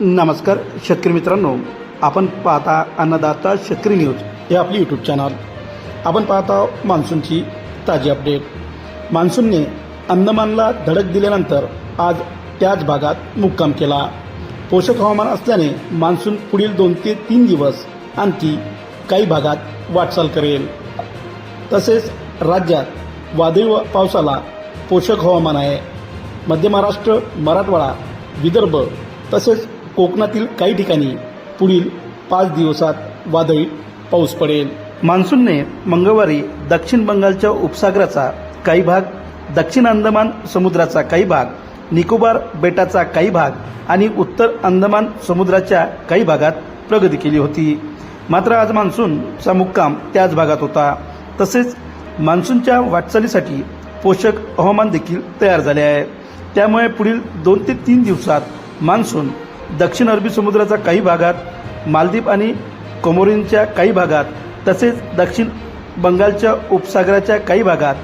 नमस्कार शेतकरी मित्रांनो. आपण पाहता अन्नदाता शेतकरी न्यूज हे आपली यूट्यूब चॅनल आपण पाहता मान्सूनची ताजी अपडेट मान्सूनने अंदमानला धडक दिल्यानंतर आज त्याच भागात मुक्काम केला. पोषक हवामान असल्याने मान्सून पुढील दोन ते तीन दिवस आणखी काही भागात वाटचाल करेल. तसेच राज्यात वादळी व- पावसाला पोषक हवामान आहे. मध्य महाराष्ट्र मराठवाडा विदर्भ तसेच कोकणातील काही ठिकाणी पुढील पाच दिवसात वादळी पाऊस पडेल. मान्सूनने मंगळवारी दक्षिण बंगालच्या उपसागराचा काही भाग दक्षिण अंदमान समुद्राचा काही भाग निकोबार बेटाचा काही भाग आणि उत्तर अंदमान समुद्राच्या काही भागात प्रगती केली होती. मात्र आज मान्सूनचा मुक्काम त्याच भागात होता. तसेच मान्सूनच्या वाटचालीसाठी पोषक हवामान देखील तयार झाले आहे. त्यामुळे पुढील दोन ते तीन दिवसात मान्सून दक्षिण अरबी समुद्राच्या काही भागात मालदीव आणि कोमोरीनच्या काही भागात तसेच दक्षिण बंगालच्या उपसागराच्या काही भागात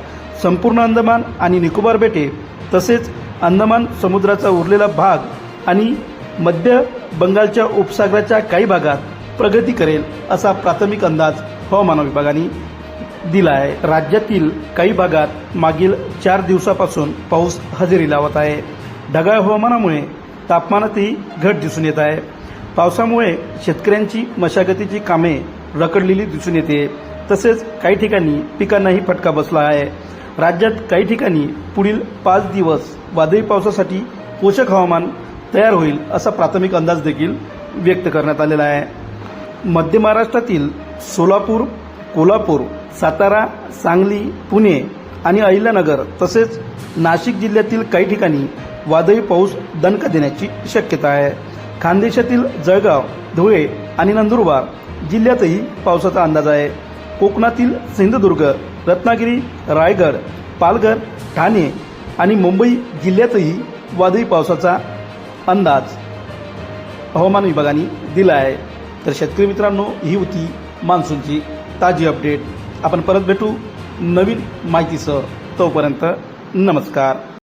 संपूर्ण अंदमान आणि निकोबार बेटे तसेच अंदमान समुद्राचा उरलेला भाग आणि मध्य बंगालच्या उपसागराच्या काही भागात प्रगती करेल असा प्राथमिक अंदाज हवामान विभागाने दिला आहे राज्यातील काही भागात मागील चार दिवसापासून पाऊस हजेरी लावत आहे. ढगाळ हवामानामुळे तापमानातही घट दिसून येत आहे. पावसामुळे शेतकऱ्यांची मशागतीची कामे रखडलेली दिसून येते. तसेच काही ठिकाणी पिकांनाही फटका बसला आहे. राज्यात काही ठिकाणी पुढील पाच दिवस वादळी पावसासाठी पोषक हवामान तयार होईल असा प्राथमिक अंदाज देखील व्यक्त करण्यात आलेला आहे. मध्य महाराष्ट्रातील सोलापूर कोल्हापूर सातारा सांगली पुणे आणि अहिल्यानगर तसेच नाशिक जिल्ह्यातील काही ठिकाणी वादळी पाऊस दणका देण्याची शक्यता आहे. खानदेशातील जळगाव धुळे आणि नंदुरबार जिल्ह्यातही पावसाचा अंदाज आहे. कोकणातील सिंधुदुर्ग रत्नागिरी रायगड पालघर ठाणे आणि मुंबई जिल्ह्यातही वादळी पावसाचा अंदाज हवामान विभागाने दिला आहे. तर शेतकरी मित्रांनो ही होती मान्सूनची ताजी अपडेट. आपण परत भेटू नवीन माहितीसह. तोपर्यंत नमस्कार.